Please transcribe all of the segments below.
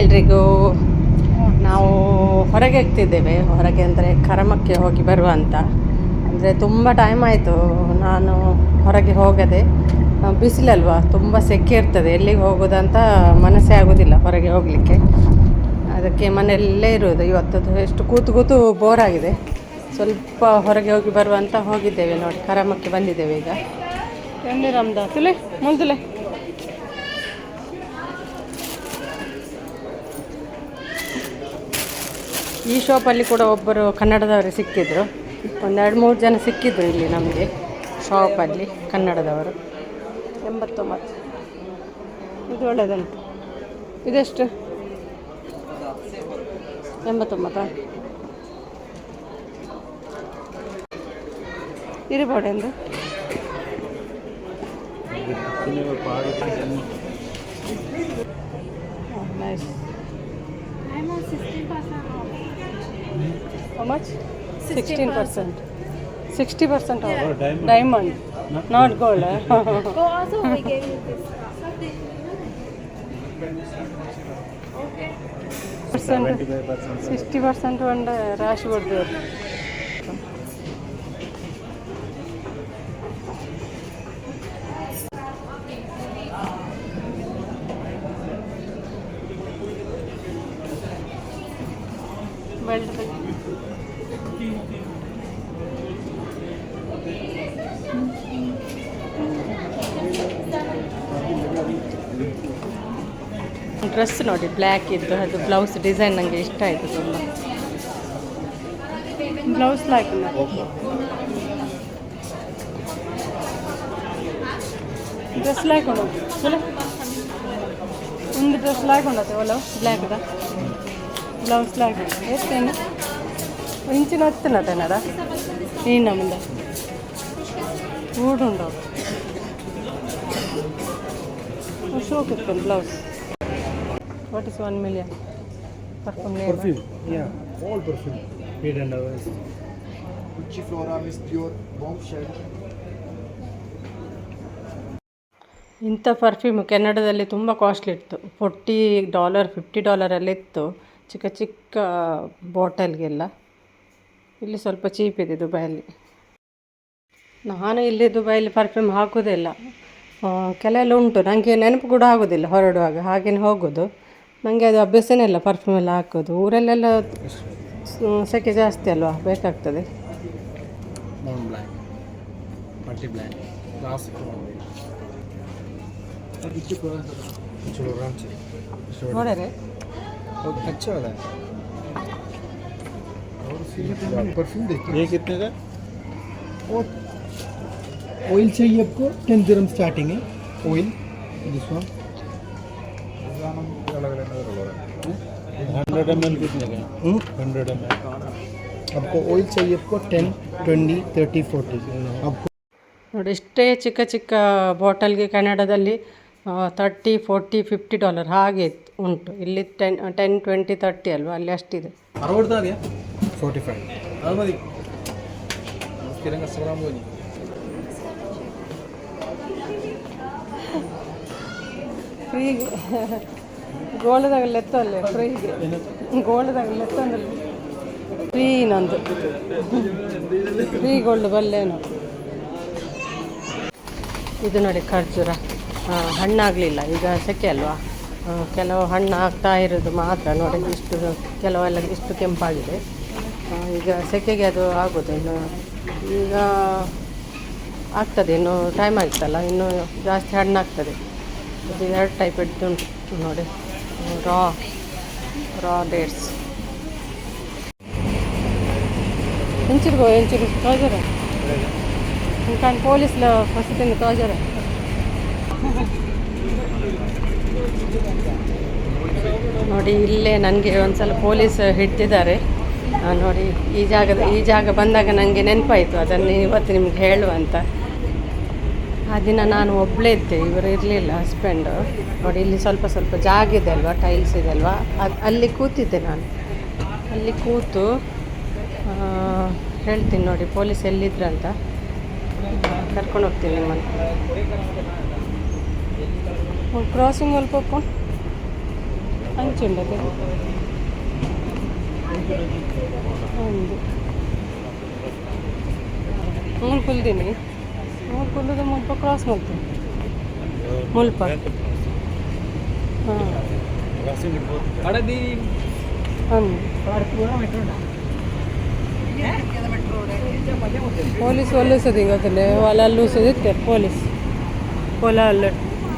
ಎಲ್ರಿಗೂ ನಾವು ಹೊರಗೆ ಹೋಗ್ತಿದ್ದೇವೆ. ಹೊರಗೆ ಅಂದರೆ ಕರಮಕ್ಕೆ ಹೋಗಿ ಬರುವ ಅಂತ. ಅಂದರೆ ತುಂಬ ಟೈಮ್ ಆಯಿತು ನಾನು ಹೊರಗೆ ಹೋಗದೆ. ಬಿಸಿಲಲ್ವಾ? ತುಂಬ ಸೆಕೆ ಇರ್ತದೆ. ಎಲ್ಲಿಗೆ ಹೋಗೋದಂತ ಮನಸ್ಸೇ ಆಗೋದಿಲ್ಲ ಹೊರಗೆ ಹೋಗಲಿಕ್ಕೆ. ಅದಕ್ಕೆ ಮನೆಯಲ್ಲೇ ಇರೋದು ಇವತ್ತದು ಎಷ್ಟು ಕೂತು ಕೂತು ಬೋರ್ ಆಗಿದೆ. ಸ್ವಲ್ಪ ಹೊರಗೆ ಹೋಗಿ ಬರುವ ಅಂತ ಹೋಗಿದ್ದೇವೆ ನೋಡಿ. ಕರಮಕ್ಕೆ ಬಂದಿದ್ದೇವೆ ಈಗ. ಎಲ್ಲಿ ಈ ಶಾಪಲ್ಲಿ ಕೂಡ ಒಬ್ಬರು ಕನ್ನಡದವರು ಸಿಕ್ಕಿದ್ರು. ಒಂದೆರಡು ಮೂರು ಜನ ಸಿಕ್ಕಿದ್ರು ಇಲ್ಲಿ ನಮಗೆ ಶಾಪಲ್ಲಿ ಕನ್ನಡದವರು. ಎಂಬತ್ತೊಂಬತ್ತು. ಇದು ಒಳ್ಳೆಯದುಂಟು ಇದೆಷ್ಟು? ಎಂಬತ್ತೊಂಬತ್ತಾ? ಇರಬಹುದು ಎಂದು nice How much? 16 percent. 60 percent of yeah. diamond. diamond. Not, not gold. Eh? oh, also we gave you this. Okay. 75% 60% and uh, rash would there. Dress ನೋಡಿ ಬ್ಲ್ಯಾಕ್ ಇದ್ದು, ಅದು ಬ್ಲೌಸ್ ಡಿಸೈನ್ ನನಗೆ ಇಷ್ಟ ಆಯಿತು ತುಂಬ. ಬ್ಲೌಸ್ ಲೈಕ್ ಡ್ರೆಸ್ ಚಲೋ. ಒಂದು dress like ಉಂಟು ಒಲ ಬ್ಲ್ಯಾಕ್ದ ಬ್ಲೌಸ್ ಲೈಕ್ ಎಷ್ಟೇನು ಇಂಚಿನ ಹತ್ತಿನ ನಡ ಈ ನಮ್ದು ಊಡುಂಡು ಶೋಕ್ ಇತ್ತು blouse what is one million perfume name Perfume, yeah, all perfume. Head and hours. Gucci Flora, Miss Dior, Bombshell. ಇಂಥ ಪರ್ಫ್ಯೂಮ್ ಕೆನಡಾದಲ್ಲಿ ತುಂಬ ಕಾಸ್ಟ್ಲಿ ಇತ್ತು. ಫೋರ್ಟಿ ಡಾಲರ್ ಫಿಫ್ಟಿ ಡಾಲರಲ್ಲಿ ಇತ್ತು. ಚಿಕ್ಕ ಚಿಕ್ಕ ಬಾಟಲ್ಗೆಲ್ಲ ಇಲ್ಲಿ ಸ್ವಲ್ಪ ಚೀಪ್ ಇದೆ ದುಬೈಯಲ್ಲಿ ನಾನು ಇಲ್ಲಿ ದುಬೈಯಲ್ಲಿ ಪರ್ಫ್ಯೂಮ್ ಹಾಕೋದಿಲ್ಲ ಕೆಲವೆಲ್ಲ ಉಂಟು ನನಗೆ ನೆನಪು ಕೂಡ ಆಗೋದಿಲ್ಲ ಹೊರಡುವಾಗ ಹಾಗೇನೆ ಹೋಗೋದು ನನಗೆ ಅದು ಅಭ್ಯಾಸನೇ ಇಲ್ಲ ಪರ್ಫ್ಯೂಮ್ ಎಲ್ಲ ಹಾಕೋದು ಊರಲ್ಲೆಲ್ಲ ಸ್- ಸೆಕೆ ಜಾಸ್ತಿ ಅಲ್ವಾ ಬೇಕಾಗ್ತದೆ Mont Blanc. Multi Blanc. Classic one. चलो आराम से Sure. ನೋಡ್ರೆ और अच्छा वाला है परफ्यूम देखिए ये कितने का और ऑयल चाहिए आपको टेन दिरम स्टार्टिंग है oil this one hundred M L कितने का हंड्रेड एम एल आपको ऑयल चाहिए आपको टेन ट्वेंटी थर्टी फोर्टी आपको ನೋಡಿ ಇಷ್ಟೇ ಚಿಕ್ಕ ಚಿಕ್ಕ ಬಾಟಲ್ಗೆ ಕೆನಡಾದಲ್ಲಿ ತರ್ಟಿ ಫೋರ್ಟಿ ಫಿಫ್ಟಿ ಡಾಲರ್ ಹಾಗೆ ಇತ್ತು- ಉಂಟು ಇಲ್ಲಿ ಟೆನ್ ಟೆನ್ ಟ್ವೆಂಟಿ ತರ್ಟಿ ಅಲ್ವಾ ಅಲ್ಲಿ ಅಷ್ಟಿದೆ ಅರವತ್ತು ಅದೆಯಾ ಫೋರ್ಟಿ ಫೈವ್ ಫ್ರೀಗೆ ಗೋಲ್ಡ್ದಾಗ ಲೆತ್ತ ಅಲ್ಲ ಫ್ರೀಗೆ ಗೋಲ್ಡ್ದಾಗ ಲೆತ್ತ ಅಂದ್ರೆ ಫ್ರೀ ನಂದು. ಫ್ರೀ ಗೋಲ್ಡ್ ಬಲ್ಲೇನು. ಇದು ನೋಡಿ ಖರ್ಜೂರ. ಹಣ್ಣಾಗಲಿಲ್ಲ, ಈಗ ಸೆಕೆ ಅಲ್ವಾ? ಕೆಲವು ಹಣ್ಣು ಆಗ್ತಾ ಇರೋದು ಮಾತ್ರ, ನೋಡಿ ಇಷ್ಟು, ಕೆಲವೆಲ್ಲ ಇಷ್ಟು ಕೆಂಪಾಗಿದೆ. ಈಗ ಸೆಕೆಗೆ ಅದು ಆಗೋದು ಈಗ ಆಗ್ತದೆ. ಇನ್ನು ಟೈಮ್ ಆಗ್ತಲ್ಲ ಇನ್ನು ಜಾಸ್ತಿ ಹಣ್ಣಾಗ್ತದೆ ಇದು ಎರಡು ಟೈಪ್ ಉಂಟು ನೋಡಿ. ರಾ ರಾ ಡೇಟ್ಸ್ ಹೆಂಚಿರ್ಗೋ ಹೆಂಚಿರು ತೋಜರ ಇಂಕಾನ್ ಪೊಲೀಸ್ಲ ಫಸ್ಟಿಂದ ತೋಜರ ನೋಡಿ, ಇಲ್ಲೇ ನನಗೆ ಒಂದ್ಸಲ ಪೊಲೀಸ್ ಹಿಡ್ತಿದ್ದಾರೆ. ನೋಡಿ, ಈ ಜಾಗದ, ಈ ಜಾಗ ಬಂದಾಗ ನನಗೆ ನೆನಪಾಯಿತು. ಅದನ್ನು ಇವತ್ತು ನಿಮ್ಗೆ ಹೇಳುವ ಅಂತ. ಆ ದಿನ ನಾನು ಒಬ್ಬಳೇ ಇದ್ದೆ, ಇವರು ಇರಲಿಲ್ಲ ಹಸ್ಬೆಂಡು ನೋಡಿ, ಇಲ್ಲಿ ಸ್ವಲ್ಪ ಸ್ವಲ್ಪ ಜಾಗ ಇದೆ ಅಲ್ವಾ ಟೈಲ್ಸ್ ಇದೆ ಅಲ್ವಾ? ಅಲ್ಲಿ ಕೂತಿದ್ದೆ ನಾನು. ಅಲ್ಲಿ ಕೂತು ಹೇಳ್ತೀನಿ ನೋಡಿ, ಪೊಲೀಸ್ ಎಲ್ಲಿದ್ರು ಅಂತ. ಕರ್ಕೊಂಡು ಹೋಗ್ತೀನಿ ನಿಮ್ಮನ್ನು. ಕ್ರಾಸಿಂಗ್ ಅಲ್ಲಿ ಒಂದು. ಹ್ಞೂ ಕುಲ್ದೀನಿ ಕುಲ್ಲದ ಮುಲ್ಪ ಕ್ರಾಸ್ ಮಾಡ್ತೀನಿ ಮುಲ್ಪ. ಹಾಂ ಪೊಲೀಸ್ ಒಲ್ಲಿಸೋದು ಗೊತ್ತಿಲ್ಲ ಅಲ್ಲೂ ಸುದಿತ್ತೆ ಪೊಲೀಸ್. ಹೊಲ ಅಲ್ಲಿ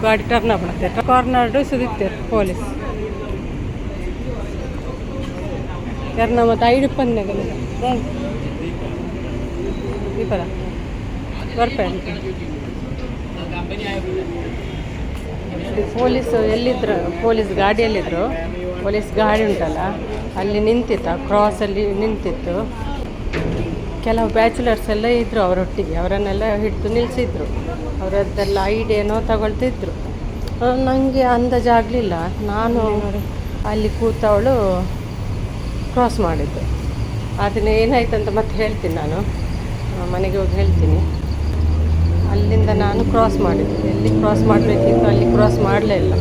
ಗಾಡಿ ಟರ್ನ್ ಮಾಡುತ್ತೆ. ಕಾರ್ನರ್ಡು ಸುದಿತ್ತೆ ಪೊಲೀಸ್. ಯಾರು ನಮ್ಮ ಐದು ಪನ್ನೆಗಲ್ಲ ಈ ಪರ ಬರ್ಪೆ ಪೊಲೀಸ್ ಎಲ್ಲಿದ್ರು? ಪೊಲೀಸ್ ಗಾಡಿಯಲ್ಲಿದ್ದರು ಪೊಲೀಸ್ ಗಾಡಿ ಉಂಟಲ್ಲ, ಅಲ್ಲಿ ನಿಂತಿತ್ತು ಕ್ರಾಸಲ್ಲಿ ನಿಂತಿತ್ತು. ಕೆಲವು ಬ್ಯಾಚುಲರ್ಸ್ ಎಲ್ಲ ಇದ್ದರು ಅವರೊಟ್ಟಿಗೆ, ಅವರನ್ನೆಲ್ಲ ಹಿಡಿದು ನಿಲ್ಲಿಸಿದ್ರು ಅವರದ್ದೆಲ್ಲ ಐಡಿಯಾನೋ ತಗೊಳ್ತಿದ್ರು. ನನಗೆ ಅಂದಾಜಾಗಲಿಲ್ಲ ನಾನು ಅಲ್ಲಿ ಕೂತವಳು ಕ್ರಾಸ್ ಮಾಡಿದ್ದು. ಅದನ್ನ ಏನಾಯ್ತು ಅಂತ ಮತ್ತೆ ಹೇಳ್ತೀನಿ ನಾನು. ಮನೆಗೆ ಹೋಗಿ ಹೇಳ್ತೀನಿ. ಅಲ್ಲಿಂದ ನಾನು ಕ್ರಾಸ್ ಮಾಡಿದ್ದೆ. ಎಲ್ಲಿ ಕ್ರಾಸ್ ಮಾಡಬೇಕಿತ್ತು ಅಲ್ಲಿ ಕ್ರಾಸ್ ಮಾಡಲೇ ಇಲ್ಲ.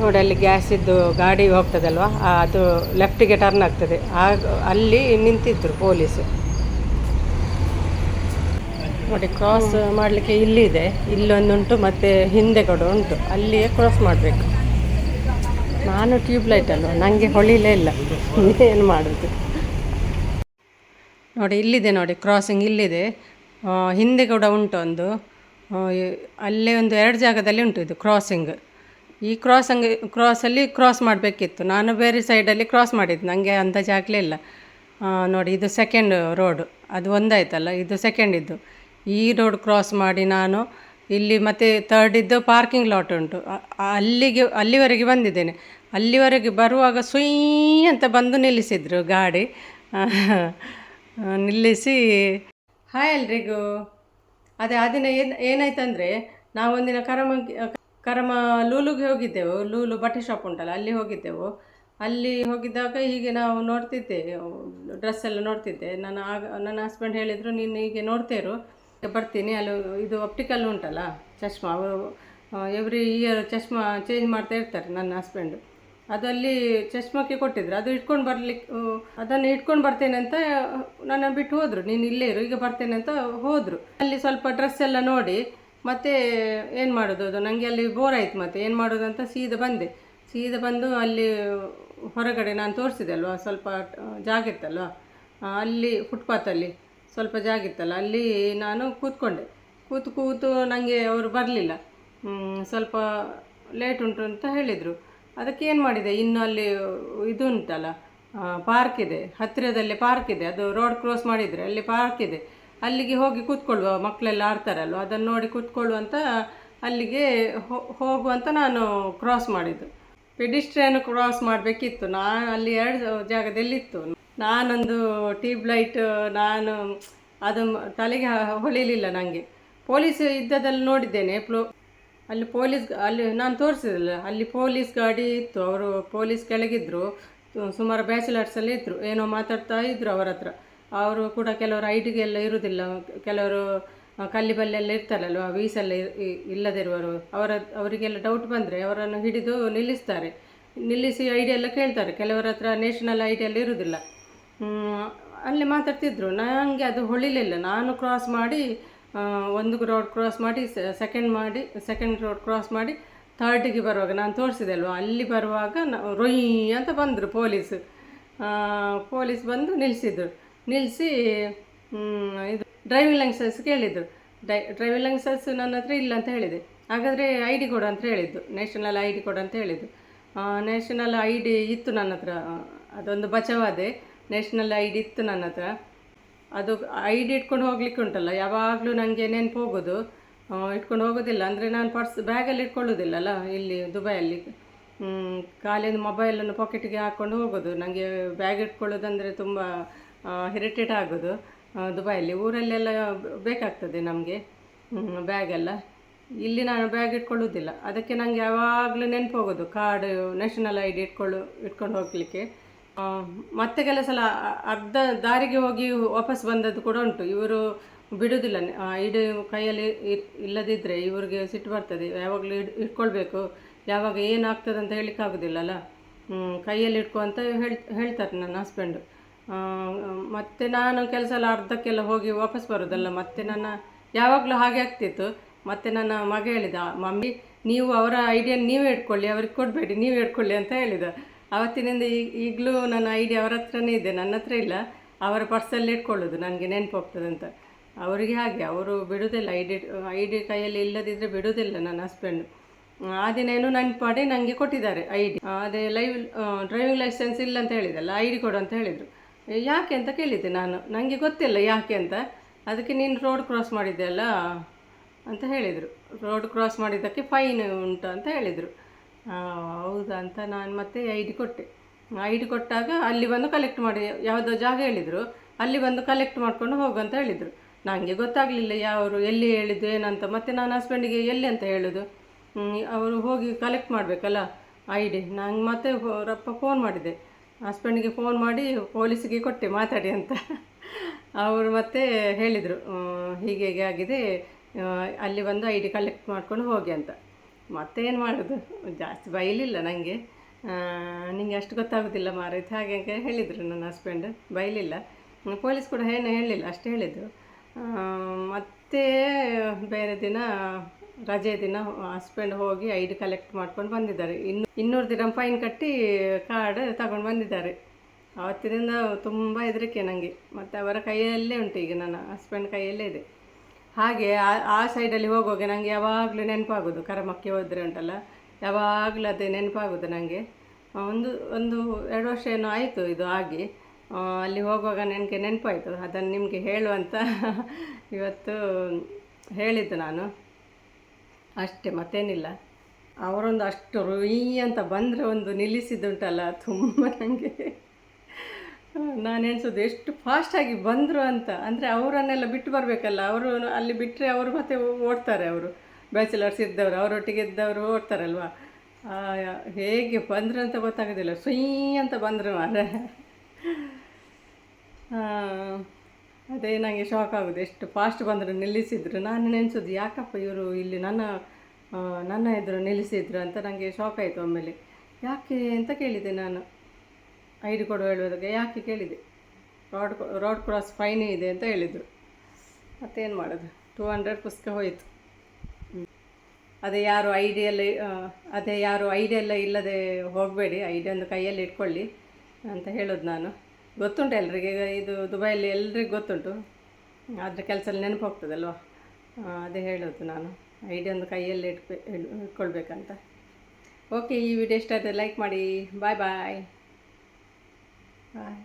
ನೋಡಿ, ಅಲ್ಲಿ ಗ್ಯಾಸಿದ್ದು ಗಾಡಿ ಹೋಗ್ತದಲ್ವ? ಅದು ಲೆಫ್ಟಿಗೆ ಟರ್ನ್ ಆಗ್ತದೆ. ಆಗ ಅಲ್ಲಿ ನಿಂತಿದ್ರು ಪೊಲೀಸು. ನೋಡಿ ಕ್ರಾಸ್ ಮಾಡಲಿಕ್ಕೆ ಇಲ್ಲಿದೆ. ಇಲ್ಲೊಂದುಂಟು, ಮತ್ತು ಹಿಂದೆ ಕೂಡ ಉಂಟು. ಅಲ್ಲಿಯೇ ಕ್ರಾಸ್ ಮಾಡಬೇಕು. ನಾನು ಟ್ಯೂಬ್ಲೈಟ್ ಅಲ್ವ? ನನಗೆ ಹೊಳಿಲೇ ಇಲ್ಲ. ಏನು ಮಾಡೋದು? ನೋಡಿ, ಇಲ್ಲಿದೆ ನೋಡಿ ಕ್ರಾಸಿಂಗ್ ಇಲ್ಲಿದೆ. ಹಿಂದೆ ಕೂಡ ಉಂಟು ಒಂದು. ಅಲ್ಲೇ ಒಂದು ಎರಡು ಜಾಗದಲ್ಲಿ ಉಂಟು ಇದು ಕ್ರಾಸಿಂಗ್ ಈ ಕ್ರಾಸಂಗ್ ಕ್ರಾಸಲ್ಲಿ ಕ್ರಾಸ್ ಮಾಡಬೇಕಿತ್ತು. ನಾನು ಬೇರೆ ಸೈಡಲ್ಲಿ ಕ್ರಾಸ್ ಮಾಡಿದ್ದು ನನಗೆ ಅಂದಾಜಾಗಲೇ ಇಲ್ಲ. ನೋಡಿ, ಇದು ಸೆಕೆಂಡ್ ರೋಡು ಅದು ಒಂದಾಯ್ತಲ್ಲ, ಇದು ಸೆಕೆಂಡ್ ಇದ್ದು. ಈ ರೋಡ್ ಕ್ರಾಸ್ ಮಾಡಿ ನಾನು ಇಲ್ಲಿ ಮತ್ತೆ ತರ್ಡ್ ಇದ್ದು ಪಾರ್ಕಿಂಗ್ ಲಾಟ್ ಉಂಟು. ಅಲ್ಲಿಗೆ, ಅಲ್ಲಿವರೆಗೆ ಬಂದಿದ್ದೇನೆ. ಅಲ್ಲಿವರೆಗೆ ಬರುವಾಗ ಸುಯ್ ಅಂತ ಬಂದು ನಿಲ್ಲಿಸಿದ್ರು ಗಾಡಿ. ನಿಲ್ಲಿಸಿ. ಹಾಯ್ ಎಲ್ರಿಗೂ. ಅದೇ, ಆ ದಿನ ಏನು, ಏನಾಯ್ತಂದರೆ ಒಂದಿನ ಕರಮ ಕರಮ ಲೂಲುಗೆ ಹೋಗಿದ್ದೆವು. ಲೂಲು ಬಟ್ಟೆ ಶಾಪ್ ಉಂಟಲ್ಲ, ಅಲ್ಲಿ ಹೋಗಿದ್ದೆವು. ಅಲ್ಲಿ ಹೋಗಿದ್ದಾಗ ಹೀಗೆ ನಾವು ನೋಡ್ತಿದ್ದೆ ಡ್ರೆಸ್ ಎಲ್ಲ ನೋಡ್ತಿದ್ದೆ. ನಾನು ಆಗ, ನನ್ನ ಹಸ್ಬೆಂಡ್ ಹೇಳಿದರು, ನೀನು ಹೀಗೆ ನೋಡ್ತೇರು ಬರ್ತೀನಿ. ಅಲ್ಲಿ ಇದು ಆಪ್ಟಿಕಲ್ ಉಂಟಲ್ಲ, ಚಶ್ಮಾ. ಅವರು ಎವ್ರಿ ಇಯರ್ ಚಶ್ಮಾ ಚೇಂಜ್ ಮಾಡ್ತಾ ಇರ್ತಾರೆ ನನ್ನ ಹಸ್ಬೆಂಡು ಅದು ಅಲ್ಲಿ ಚಶ್ಮಕ್ಕೆ ಕೊಟ್ಟಿದ್ರು. ಅದು ಇಟ್ಕೊಂಡು ಬರ್ಲಿಕ್ಕೆ ಅದನ್ನು ಇಟ್ಕೊಂಡು ಬರ್ತೇನೆ ಅಂತ ನನ್ನ ಬಿಟ್ಟು ಹೋದರು. ನೀನು ಇಲ್ಲೇ ಇರು, ಈಗ ಬರ್ತೇನೆ ಅಂತ ಹೋದರು. ಅಲ್ಲಿ ಸ್ವಲ್ಪ ಡ್ರೆಸ್ ಎಲ್ಲ ನೋಡಿ, ಮತ್ತೆ ಏನು ಮಾಡೋದು? ಅದು ನನಗೆ ಅಲ್ಲಿ ಬೋರ್ ಆಯ್ತು ಮತ್ತೆ. ಏನು ಮಾಡೋದು ಅಂತ ಸೀದಾ ಬಂದೆ. ಸೀದಾ ಬಂದು ಅಲ್ಲಿ ಹೊರಗಡೆ ನಾನು ತೋರಿಸಿದೆ ಅಲ್ವಾ? ಸ್ವಲ್ಪ ಜಾಗ ಇತ್ತಲ್ವಾ ಅಲ್ಲಿ ಫುಟ್ಪಾತಲ್ಲಿ ಸ್ವಲ್ಪ ಜಾಗ ಇತ್ತಲ್ಲ ಅಲ್ಲಿ ನಾನು ಕೂತ್ಕೊಂಡೆ. ಕೂತು ಕೂತು ನನಗೆ ಅವರು ಬರಲಿಲ್ಲ. ಸ್ವಲ್ಪ ಲೇಟ್ ಉಂಟು ಅಂತ ಹೇಳಿದರು. ಅದಕ್ಕೆ ಏನು ಮಾಡಿದೆ? ಇನ್ನು ಅಲ್ಲಿ ಇದು ಉಂಟಲ್ಲ ಪಾರ್ಕ್ ಇದೆ. ಹತ್ತಿರದಲ್ಲಿ ಪಾರ್ಕ್ ಇದೆ. ಅದು ರೋಡ್ ಕ್ರಾಸ್ ಮಾಡಿದರೆ ಅಲ್ಲಿ ಪಾರ್ಕ್ ಇದೆ. ಅಲ್ಲಿಗೆ ಹೋಗಿ ಕೂತ್ಕೊಳ್ಳುವ ಮಕ್ಕಳೆಲ್ಲ ಆಡ್ತಾರಲ್ವ? ಅದನ್ನು ನೋಡಿ ಕೂತ್ಕೊಳ್ಳುವಂತ ಅಲ್ಲಿಗೆ ಹೋಗುವಂತ ನಾನು ಕ್ರಾಸ್ ಮಾಡಿದ್ದು. ಪೆಡಿಸ್ಟ್ರೇನು ಕ್ರಾಸ್ ಮಾಡಬೇಕಿತ್ತು. ನಾನು ಅಲ್ಲಿ ಎರಡು ಜಾಗದಲ್ಲಿತ್ತು. ನಾನೊಂದು ಟ್ಯೂಬ್ ಲೈಟ್ ನಾನು ಅದು ತಲೆಗೆ ಹೊಳಿಲಿಲ್ಲ ನನಗೆ ಪೊಲೀಸ್ ಇದ್ದದಲ್ಲಿ ನೋಡಿದ್ದೇನೆ. ಪ್ಲೋ ಅಲ್ಲಿ ಪೊಲೀಸ್ ಅಲ್ಲಿ ನಾನು ತೋರಿಸಿದಲ್ಲ ಅಲ್ಲಿ ಪೊಲೀಸ್ ಗಾಡಿ ಇತ್ತು, ಅವರು ಪೊಲೀಸ್ ಕೆಳಗಿದ್ರು ತು- ಸುಮಾರು ಬ್ಯಾಚುಲರ್ಸ್ ಎಲ್ಲ ಇದ್ದರು ಏನೋ ಮಾತಾಡ್ತಾ ಇದ್ದರು ಅವರ ಹತ್ರ. ಅವರು ಕೂಡ ಕೆಲವರು ಐಡಿಗೆ ಎಲ್ಲ ಇರುವುದಿಲ್ಲ ಕೆಲವರು ಕಲ್ಲಿ ಕಲ್ಲಿಬಲ್ಲೆಲ್ಲ ಇರ್ತಾರಲ್ವ ವೀಸೆಲ್ಲ ಇಲ್ಲದಿರುವರು ಅವರ, ಅವರಿಗೆಲ್ಲ ಡೌಟ್ ಬಂದರೆ ಅವರನ್ನು ಹಿಡಿದು ನಿಲ್ಲಿಸ್ತಾರೆ. ನಿಲ್ಲಿಸಿ ಐಡಿ ಎಲ್ಲ ಕೇಳ್ತಾರೆ, ಕೆಲವರ ಹತ್ರ ನೇಷನಲ್ ಡಿ ಎಲ್ಲ ಇರುವುದಿಲ್ಲ ಅಲ್ಲಿ ಮಾತಾಡ್ತಿದ್ರು ನನಗೆ ಅದು ಹೊಳಿಲಿಲ್ಲ. ನಾನು ಕ್ರಾಸ್ ಮಾಡಿ ಒಂದು ರೋಡ್ ಕ್ರಾಸ್ ಮಾಡಿ ಸೆಕೆಂಡ್ ಮಾಡಿ ಸೆಕೆಂಡ್ ರೋಡ್ ಕ್ರಾಸ್ ಮಾಡಿ ಥರ್ಡಿಗೆ ಬರುವಾಗ, ನಾನು ತೋರಿಸಿದೆ ಅಲ್ವಾ? ಅಲ್ಲಿ ಬರುವಾಗ ನಾವು ರೊಯ್ ಅಂತ ಬಂದರು ಪೊಲೀಸ್. ಪೊಲೀಸ್ ಬಂದು ನಿಲ್ಲಿಸಿದ್ರು ನಿಲ್ಲಿಸಿ ಇದು ಡ್ರೈವಿಂಗ್ ಲೈಸೆನ್ಸ್ ಕೇಳಿದರು. ಡೈ ಡ್ರೈವಿಂಗ್ ಲೈಸೆನ್ಸ್ ನನ್ನ ಹತ್ರ ಇಲ್ಲ ಅಂತ ಹೇಳಿದೆ. ಹಾಗಾದರೆ ಐ ಡಿ ಕೊಡು ಅಂತ ಹೇಳಿದ್ದು. ನ್ಯಾಷನಲ್ ಐ ಡಿ ಕೊಡು ಅಂತ ಹೇಳಿದ್ದು. ನ್ಯಾಷನಲ್ ಐ ಡಿ ಇತ್ತು ನನ್ನ ಹತ್ರ. ಅದೊಂದು ಬಚಾವಾದೆ ನ್ಯಾಷನಲ್ ಐ ಡಿ ಇತ್ತು ನನ್ನ ಹತ್ರ. ಅದು ಐಡಿ ಇಟ್ಕೊಂಡು ಹೋಗ್ಲಿಕ್ಕೆ ಉಂಟಲ್ಲ, ಯಾವಾಗಲೂ ನನಗೆ ನೆನಪು ಹೋಗೋದು. ಇಟ್ಕೊಂಡು ಹೋಗೋದಿಲ್ಲ, ಅಂದರೆ ನಾನು ಪರ್ಸ್ ಬ್ಯಾಗಲ್ಲಿ ಇಟ್ಕೊಳ್ಳೋದಿಲ್ಲಲ್ಲ, ಇಲ್ಲಿ ದುಬೈಯಲ್ಲಿ. ಖಾಲಿಯಿಂದ ಖಾಲಿ ಮೊಬೈಲನ್ನು ಪಾಕೆಟಿಗೆ ಹಾಕ್ಕೊಂಡು ಹೋಗೋದು. ನನಗೆ ಬ್ಯಾಗ್ ಇಟ್ಕೊಳ್ಳೋದಂದರೆ ತುಂಬ ಹೆರಿಟೇಟ್ ಆಗೋದು. ದುಬೈಯಲ್ಲಿ, ಊರಲ್ಲೆಲ್ಲ ಬೇಕಾಗ್ತದೆ ನಮಗೆ. ಬ್ಯಾಗೆಲ್ಲ ಇಲ್ಲಿ ನಾನು ಬ್ಯಾಗ್ ಇಟ್ಕೊಳ್ಳೋದಿಲ್ಲ. ಅದಕ್ಕೆ ನನಗೆ ಯಾವಾಗಲೂ ನೆನಪು ಹೋಗೋದು ಕಾರ್ಡ್ ನ್ಯಾಷನಲ್ ಐ ಡಿ ಇಟ್ಕೊಳ್ಳು, ಇಟ್ಕೊಂಡು ಹೋಗಲಿಕ್ಕೆ. ಮತ್ತೆ ಕೆಲವು ಸಲ ಅರ್ಧ ದಾರಿಗೆ ಹೋಗಿ ವಾಪಸ್ ಬಂದದ್ದು ಕೂಡ ಉಂಟು. ಇವರು ಬಿಡೋದಿಲ್ಲ. ಇಡು ಕೈಯಲ್ಲಿ ಇಲ್ಲದಿದ್ದರೆ ಇವ್ರಿಗೆ ಸಿಟ್ಟು ಬರ್ತದೆ. ಯಾವಾಗಲೂ ಇಡ್, ಇಟ್ಕೊಳ್ಬೇಕು. ಯಾವಾಗ ಏನಾಗ್ತದೆ ಅಂತ ಹೇಳಲಿಕ್ಕಾಗೋದಿಲ್ಲಲ್ಲ ಕೈಯಲ್ಲಿ ಇಟ್ಕೊ ಅಂತ ಹೇಳ್, ಹೇಳ್ತಾರೆ ನನ್ನ ಹಸ್ಬೆಂಡು ಮತ್ತು ನಾನು ಕೆಲಸ ಎಲ್ಲ ಅರ್ಧಕ್ಕೆಲ್ಲ ಹೋಗಿ ವಾಪಸ್ ಬರೋದಲ್ಲ. ಮತ್ತೆ ನನ್ನ, ಯಾವಾಗಲೂ ಹಾಗೆ ಆಗ್ತಿತ್ತು. ಮತ್ತು ನನ್ನ ಮಗ ಹೇಳಿದ, ಮಮ್ಮಿ, ನೀವು ಅವರ ಐಡಿಯಾ ನೀವೇ ಇಟ್ಕೊಳ್ಳಿ. ಅವ್ರಿಗೆ ಕೊಡಬೇಡಿ. ನೀವೇ ಇಟ್ಕೊಳ್ಳಿ ಅಂತ ಹೇಳಿದ. ಆವತ್ತಿನಿಂದ ಈಗ ಈಗಲೂ ನನ್ನ ಐಡಿಯಾ ಅವರ ಹತ್ರನೇ ಇದೆ, ನನ್ನ ಹತ್ರ ಇಲ್ಲ. ಅವರ ಪರ್ಸಲ್ಲಿ ಇಟ್ಕೊಳ್ಳೋದು, ನನಗೆ ನೆನಪು ಹೋಗ್ತದೆ ಅಂತ ಅವರಿಗೆ ಹಾಗೆ, ಅವರು ಬಿಡೋದಿಲ್ಲ ಐ ಡಿ ಐ ಡಿ ಕೈಯಲ್ಲಿ ಇಲ್ಲದಿದ್ದರೆ ಬಿಡೋದಿಲ್ಲ ನನ್ನ ಹಸ್ಬೆಂಡ್ ಆ ದಿನ ಏನು ನೆನ್ಪು ಮಾಡಿ ನನಗೆ ಕೊಟ್ಟಿದ್ದಾರೆ ಐ ಡಿ ಅದೇ ಲೈವ್ ಡ್ರೈವಿಂಗ್ ಲೈಸೆನ್ಸ್ ಇಲ್ಲ ಅಂತ ಹೇಳಿದಲ್ಲ ಐ ಡಿ ಕೊಡು ಅಂತ ಹೇಳಿದರು. ಯಾಕೆ ಅಂತ ಕೇಳಿದ್ದೆ ನಾನು. ನನಗೆ ಗೊತ್ತಿಲ್ಲ ಯಾಕೆ ಅಂತ. ಅದಕ್ಕೆ ನೀನು ರೋಡ್ ಕ್ರಾಸ್ ಮಾಡಿದ್ದೆ ಅಲ್ಲ ಅಂತ ಹೇಳಿದರು. ರೋಡ್ ಕ್ರಾಸ್ ಮಾಡಿದ್ದಕ್ಕೆ ಫೈನ್ ಉಂಟು ಅಂತ ಹೇಳಿದರು. ಹೌದಾ ಅಂತ ನಾನು ಮತ್ತೆ ಐಡಿ ಕೊಟ್ಟೆ. ಐಡಿ ಕೊಟ್ಟಾಗ ಅಲ್ಲಿ ಬಂದು ಕಲೆಕ್ಟ್ ಮಾಡಿ, ಯಾವುದೋ ಜಾಗ ಹೇಳಿದರು. ಅಲ್ಲಿ ಬಂದು ಕಲೆಕ್ಟ್ ಮಾಡ್ಕೊಂಡು ಹೋಗು ಅಂತ ಹೇಳಿದರು. ನನಗೆ ಗೊತ್ತಾಗಲಿಲ್ಲ ಯಾವರು, ಎಲ್ಲಿ ಹೇಳಿದ್ದು, ಏನಂತ. ಮತ್ತೆ ನಾನು ಹಸ್ಬೆಂಡಿಗೆ ಎಲ್ಲಿ ಅಂತ ಹೇಳೋದು? ಅವರು ಹೋಗಿ ಕಲೆಕ್ಟ್ ಮಾಡಬೇಕಲ್ಲ ಐ ಡಿ ನಂಗೆ ಮತ್ತೆ ರಪ್ಪ ಫೋನ್ ಮಾಡಿದೆ. ಹಸ್ಬೆಂಡಿಗೆ ಫೋನ್ ಮಾಡಿ ಪೊಲೀಸಿಗೆ ಕೊಟ್ಟೆ ಮಾತಾಡಿ ಅಂತ. ಅವರು ಮತ್ತೆ ಹೇಳಿದರು ಹೀಗೆ ಹೀಗೆ ಆಗಿದೆ ಅಲ್ಲಿ ಬಂದು ಐ ಡಿ ಕಲೆಕ್ಟ್ ಮಾಡ್ಕೊಂಡು ಹೋಗಿ ಅಂತ. ಮತ್ತೇನು ಮಾಡೋದು? ಜಾಸ್ತಿ ಬೈಲಿಲ್ಲ ನನಗೆ ನಿಂಗೆ ಅಷ್ಟು ಗೊತ್ತಾಗೋದಿಲ್ಲ ಮಾರೈತೆ ಹಾಗೆ ಹೇಳಿದರು ನನ್ನ ಹಸ್ಬೆಂಡ್ ಬೈಲಿಲ್ಲ. ಪೊಲೀಸ್ ಕೂಡ ಏನು ಹೇಳಿಲ್ಲ ಅಷ್ಟು ಹೇಳಿದರು. ಮತ್ತೆ ಬೇರೆ ದಿನ, ರಜೆ ದಿನ ಹಸ್ಬೆಂಡ್ ಹೋಗಿ ಐ ಡಿ ಕಲೆಕ್ಟ್ ಮಾಡ್ಕೊಂಡು ಬಂದಿದ್ದಾರೆ. ಇನ್ನು ಇನ್ನೂರು ದಿನ ಫೈನ್ ಕಟ್ಟಿ ಕಾರ್ಡ್ ತಗೊಂಡು ಬಂದಿದ್ದಾರೆ. ಆವತ್ತಿನಿಂದ ತುಂಬ ಹೆದರಿಕೆ ನನಗೆ ಮತ್ತು ಅವರ ಕೈಯಲ್ಲೇ ಉಂಟು ಈಗ ನನ್ನ ಹಸ್ಬೆಂಡ್ ಕೈಯಲ್ಲೇ ಇದೆ. ಹಾಗೆ ಆ ಆ ಸೈಡಲ್ಲಿ ಹೋಗುವಾಗ ನನಗೆ ಯಾವಾಗಲೂ ನೆನಪಾಗೋದು, ಕರಮಕ್ಕೆ ಹೋದರೆ ಉಂಟಲ್ಲ, ಯಾವಾಗಲೂ ಅದೇ ನೆನಪಾಗೋದು ನನಗೆ ಒಂದು ಒಂದು ಎರಡು ವರ್ಷ ಏನೋ ಆಯಿತು ಇದು ಆಗಿ. ಅಲ್ಲಿ ಹೋಗುವಾಗ ನನಗೆ ನೆನಪಾಯಿತು, ಅದನ್ನು ನಿಮಗೆ ಹೇಳುವಂತ ಇವತ್ತು ಹೇಳಿದ್ದು ನಾನು. ಅಷ್ಟೇ, ಮತ್ತೇನಿಲ್ಲ. ಅವರೊಂದು ಅಷ್ಟು ರುಯಿ ಅಂತ ಬಂದರೆ ಒಂದು ನಿಲ್ಲಿಸಿದ್ದುಂಟಲ್ಲ, ತುಂಬ ನನಗೆ ನಾನು ಎಣಿಸೋದು ಎಷ್ಟು ಫಾಸ್ಟಾಗಿ ಬಂದರು ಅಂತ. ಅಂದರೆ ಅವರನ್ನೆಲ್ಲ ಬಿಟ್ಟು ಬರಬೇಕಲ್ಲ, ಅವರು ಅಲ್ಲಿ ಬಿಟ್ಟರೆ ಅವರು ಮತ್ತೆ ಓಡ್ತಾರೆ ಅವರು. ಬ್ಯಾಚುಲರ್ಸ್ ಇದ್ದವರು, ಅವರೊಟ್ಟಿಗೆ ಇದ್ದವರು ಓಡ್ತಾರಲ್ವಾ? ಹೇಗೆ ಬಂದರು ಅಂತ ಗೊತ್ತಾಗೋದಿಲ್ಲ, ಸುಯ್ ಅಂತ ಬಂದರು ಮಾರ ಅದೇ ನನಗೆ ಶಾಕ್ ಆಗೋದು, ಎಷ್ಟು ಫಾಸ್ಟ್ ಬಂದರು ನಿಲ್ಲಿಸಿದ್ರು. ನಾನು ನೆನೆಸೋದು ಯಾಕಪ್ಪ ಇವರು ಇಲ್ಲಿ ನನ್ನ ನನ್ನ ಎದುರು ನಿಲ್ಲಿಸಿದ್ರು ಅಂತ ನನಗೆ ಶಾಕ್ ಆಯಿತು ಒಮ್ಮೆಲೆ. ಯಾಕೆ ಅಂತ ಕೇಳಿದೆ ನಾನು. ಐ ಡಿ ಕೊಡು ಹೇಳುವುದಕ್ಕೆ ಯಾಕೆ ಕೇಳಿದೆ? ರೋಡ್ ರೋಡ್ ಕ್ರಾಸ್ ಫೈನ್ ಇದೆ ಅಂತ ಹೇಳಿದರು. ಮತ್ತೇನು ಮಾಡೋದು? ಟೂ ಹಂಡ್ರೆಡ್ ಪುಸ್ತಕ ಹೋಯಿತು. ಅದೇ ಯಾರು ಐಡಿಯಲ್ಲಿ ಅದೇ ಯಾರು ಐಡಿಯೆಲ್ಲ ಇಲ್ಲದೆ ಹೋಗಬೇಡಿ ಐಡಿಯನ್ನು ಕೈಯಲ್ಲಿ ಇಟ್ಕೊಳ್ಳಿ ಅಂತ ಹೇಳೋದು ನಾನು. ಗೊತ್ತುಂಟು ಎಲ್ರಿಗೆ? ಇದು ದುಬೈಯಲ್ಲಿ ಎಲ್ರಿಗೂ ಗೊತ್ತುಂಟು. ಆದರೆ ಕೆಲಸ ನೆನಪು ಹೋಗ್ತದಲ್ವ? ಅದೇ ಹೇಳೋದು ನಾನು. ಐಡಿಯನ್ನು ಕೈಯಲ್ಲಿ ಇಟ್ಕೊಳ್ಬೇಕಂತ. ಓಕೆ ಈ ವಿಡಿಯೋ ಇಷ್ಟ ಆದರೆ ಲೈಕ್ ಮಾಡಿ. ಬಾಯ್ ಬಾಯ್ ಬಾಯ್